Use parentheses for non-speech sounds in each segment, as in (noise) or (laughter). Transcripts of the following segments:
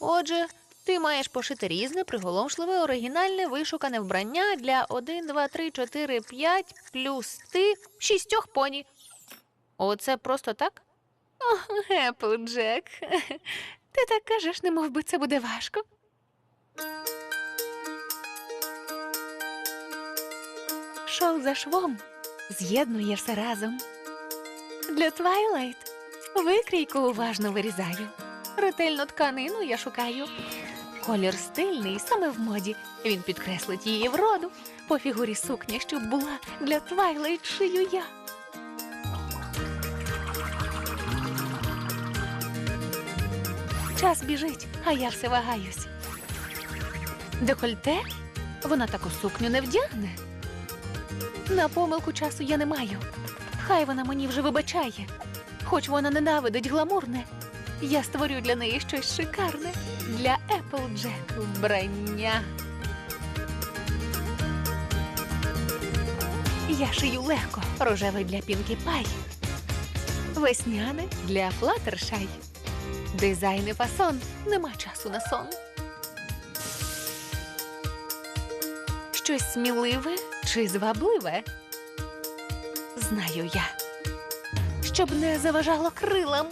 Отже, ти маєш пошити різне, приголомшливе, оригінальне, вишукане вбрання для 1, 2, 3, 4, 5 плюс ти шістьох поні. Оце просто так? О, Еплджек. (laughs) Ти так кажеш, не би це буде важко. Шов за швом з'єднує все разом. Для Твайлайт викрійку уважно вирізаю. Ретельну тканину я шукаю. Колір стильний, саме в моді. Він підкреслить її вроду. По фігурі сукня, щоб була для Твайлайт шию я. Час біжить, а я все вагаюсь. Декольте? Вона таку сукню не вдягне. На помилку часу я не маю. Хай вона мені вже вибачає. Хоч вона ненавидить гламурне, я створю для неї щось шикарне для Applejack вбрання. Я шию легко, рожевий для Пінкі Пай, весняне для Флаттершай. Дизайн і фасон нема часу на сон. Щось сміливе чи звабливе? Знаю я. Щоб не заважало крилам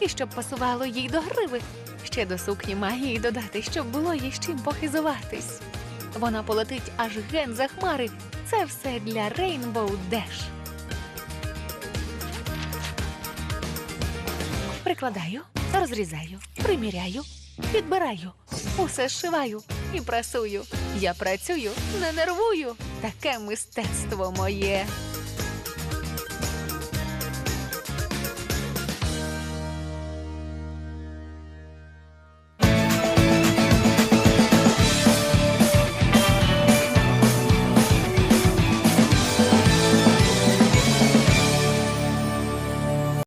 і щоб пасувало їй до гриви. Ще до сукні магії додати, щоб було їй з чим похизуватись. Вона полетить аж ген за хмари. Це все для Rainbow Dash. Прикладаю, розрізаю, приміряю, підбираю, усе зшиваю і прасую. Я працюю, не нервую. Таке мистецтво моє.